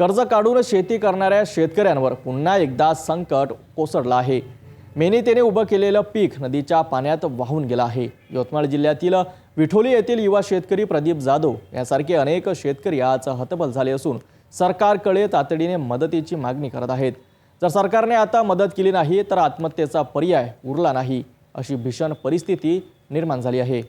कर्ज काढून शेती करणाऱ्या शेतकऱ्यांवर पुन्हा एकदा संकट कोसळलं आहे. मेनितेने उभं केलेलं पीक नदीच्या पाण्यात वाहून गेलं आहे. यवतमाळ जिल्ह्यातील विठोली येथील युवा शेतकरी प्रदीप जाधव यासारखे अनेक शेतकरी आज हतबल झाले असून सरकारकडे तातडीने मदतीची मागणी करत आहेत. जर सरकारने आता मदत केली नाही तर आत्महत्येचा पर्याय उरला नाही अशी भीषण परिस्थिती निर्माण झाली आहे.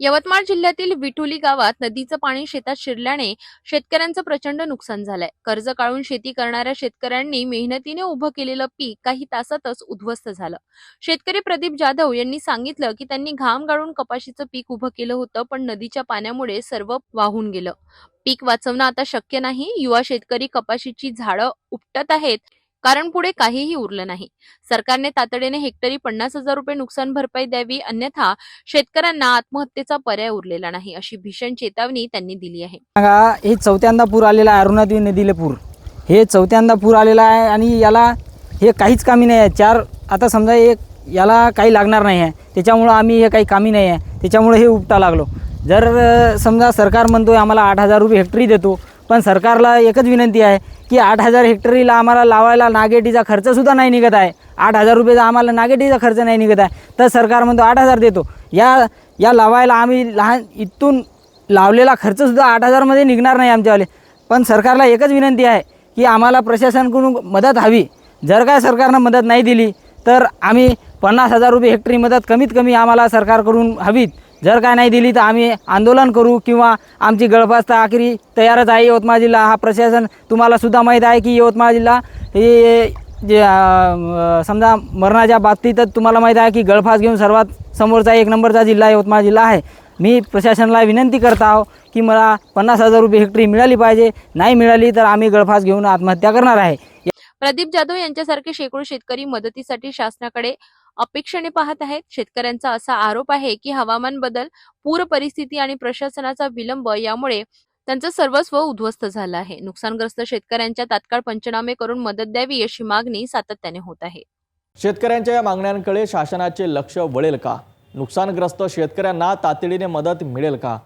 यवतमाळ जिल्ह्यातील विठोली गावात नदीचं पाणी शेतात शिरल्याने शेतकऱ्यांचं प्रचंड नुकसान झालंय. कर्ज काढून शेती करणाऱ्या शेतकऱ्यांनी मेहनतीने उभं केलेलं पीक काही तासातच उद्ध्वस्त झालं. शेतकरी प्रदीप जाधव यांनी सांगितलं की त्यांनी घाम गाळून कपाशीचं पीक उभं केलं होतं पण नदीच्या पाण्यामुळे सर्व वाहून गेलं. पीक वाचवणं आता शक्य नाही. युवा शेतकरी कपाशीची झाडं उपटत आहेत. कारण पुढे काहीही उरलं नाही. सरकारने तातडीने हेक्टरी पन्नास हजार रुपये नुकसान भरपाई द्यावी अन्यथा शेतकऱ्यांना आत्महत्येचा पर्याय उरलेला नाही अशी भीषण चेतावणी त्यांनी दिली आहे. हे चौथ्यांदा पूर आलेला आहे अरुणादेवी नदीला पूर. हे चौथ्यांदा पूर आलेला आहे आणि याला हे काहीच कामी नाही आहे. चार आता समजा एक याला काही लागणार नाही आहे. त्याच्यामुळं आम्ही हे काही कामी नाही आहे. त्याच्यामुळे हे उपटा लागलो. जर समजा सरकार म्हणतो आहे आम्हाला आठ हजार रुपये हेक्टरी देतो पण सरकारला एकच विनंती आहे की आठ हजार हेक्टरीला आम्हाला लावायला नागेटीचा खर्चसुद्धा नाही निघत आहे. आठ हजार रुपयेचा आम्हाला नागेटीचा खर्च नाही निघत आहे. तर सरकार म्हणतो आठ हजार देतो. या या लावायला आम्ही लहान इथून लावलेला खर्चसुद्धा आठ हजारमध्ये निघणार नाही आमच्यावाले. पण सरकारला एकच विनंती आहे की आम्हाला प्रशासनाकडून मदत हवी. जर काय सरकारनं मदत नाही दिली तर आम्ही पन्नास हजार रुपये हेक्टरी मदत कमीत कमी आम्हाला सरकारकडून हवीत. जर काय नाही दिली तर आम्ही आंदोलन करू किंवा आमची गळफास आखरी तयारच आहे यवतमाळ जिल्हा. हा प्रशासन तुम्हाला सुद्धा माहीत आहे की यवतमाळ जिल्हा हे जे समजा मरणाच्या बाबतीतच तुम्हाला माहीत आहे की गळफास घेऊन सर्वात समोरचा एक नंबरचा जिल्हा यवतमाळ जिल्हा आहे. मी प्रशासनाला विनंती करत आहो की मला पन्नास हजार रुपये हेक्टरी मिळाली पाहिजे. नाही मिळाली तर आम्ही गळफास घेऊन आत्महत्या करणार आहे. प्रदीप जाधव यांच्यासारखे शेकडो शेतकरी मदतीसाठी शासनाकडे अपेक्षेने पाहत आहेत. शेतकऱ्यांचा असा आरोप आहे की हवामान बदल पूर परिस्थिती आणि प्रशासनाचा विलंब यामुळे त्यांचं सर्वस्व उद्ध्वस्त झालं आहे. नुकसानग्रस्त शेतकऱ्यांच्या तात्काळ पंचनामे करून मदत द्यावी अशी मागणी सातत्याने होत आहे. शेतकऱ्यांच्या या मागण्यांकडे शासनाचे लक्ष वळेल का? नुकसानग्रस्त शेतकऱ्यांना तातडीने मदत मिळेल का?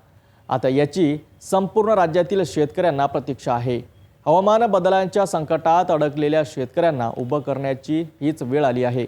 आता याची संपूर्ण राज्यातील शेतकऱ्यांना प्रतीक्षा आहे. हवामान बदलांच्या संकटात अडकलेल्या शेतकऱ्यांना उभं करण्याची हीच वेळ आली आहे.